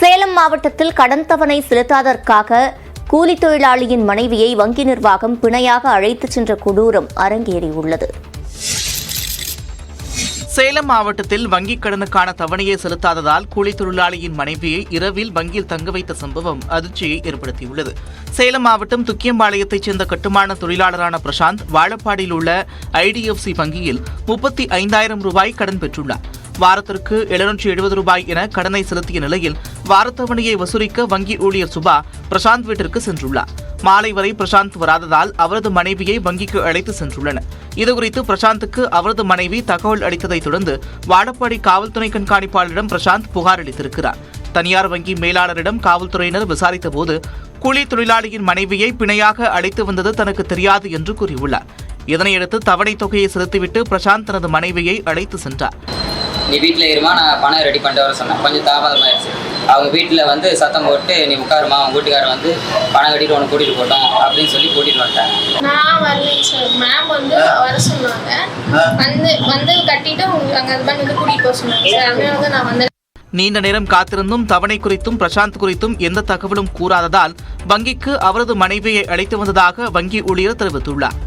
சேலம் மாவட்டத்தில் கடன் தவணை செலுத்தாததற்காக கூலி தொழிலாளியின் மனைவியை வங்கி நிர்வாகம் பிணையாக அழைத்துச் சென்ற கொடூரம் அரங்கேறியுள்ளது. சேலம் மாவட்டத்தில் வங்கிக் கடனுக்கான தவணையை செலுத்தாததால் கூலி தொழிலாளியின் மனைவியை இரவில் வங்கியில் தங்க வைத்த சம்பவம் அதிர்ச்சியை ஏற்படுத்தியுள்ளது. சேலம் மாவட்டம் துக்கியம்பாளையத்தைச் சேர்ந்த கட்டுமான தொழிலாளரான பிரசாந்த் வாழப்பாடியில் உள்ள ஐடிஎஃப்சி வங்கியில் முப்பத்தி ஐந்தாயிரம் ரூபாய் கடன் பெற்றுள்ளார். வாரத்திற்கு எழுநூற்றி எழுபது ரூபாய் என கடனை செலுத்திய நிலையில் வாரத்தவணையை வசூலிக்க வங்கி ஊழியர் சுபா பிரசாந்த் வீட்டிற்கு சென்றுள்ளார். மாலை வரை பிரசாந்த் வராததால் அவரது மனைவியை வங்கிக்கு அழைத்து சென்றுள்ளனர். இதுகுறித்து பிரசாந்துக்கு அவரது மனைவி தகவல் அளித்ததைத் தொடர்ந்து வாழப்பாடி காவல்துறை கண்காணிப்பாளரிடம் பிரசாந்த் புகார் அளித்திருக்கிறார். தனியார் வங்கி மேலாளரிடம் காவல்துறையினர் விசாரித்தபோது கூலி தொழிலாளியின் மனைவியை பிணையாக அழைத்து வந்தது தனக்கு தெரியாது என்று கூறியுள்ளார். இதனையடுத்து தவணை தொகையை செலுத்திவிட்டு பிரசாந்த் தனது மனைவியை அழைத்து சென்றார். நீ வீட்டில் இருமா நான் பணம் ரெடி பண்ணிட்டு வர சொன்னேன். கொஞ்சம் தாமதமாயிருச்சு அவங்க வீட்டில் வந்து சத்தம் போட்டு நீ உட்காருமா அவங்க வீட்டுக்காரர் வந்து பணம் கட்டிட்டு உனக்கு கூட்டிகிட்டு போட்டோம் அப்படின்னு சொல்லி கூட்டிகிட்டு வந்துட்டாங்க. நான் வரலைங்க சார் மேம் வந்து வர சொன்னாங்க. வந்து வந்து கட்டிட்டு உங்களுக்கு அங்கே ஹஸ்பண்ட் வந்து கூட்டிகிட்டு போக சொன்னாங்க. சார் அதனால தான் நான் வந்தேன் நீண்ட நேரம் காத்திருந்தும் தவணை குறித்தும் பிரசாந்த் குறித்தும் எந்த தகவலும் கூறாததால் வங்கிக்கு அவரது மனைவியை அழைத்து வந்ததாக வங்கி ஊழியர் தெரிவித்துள்ளார்.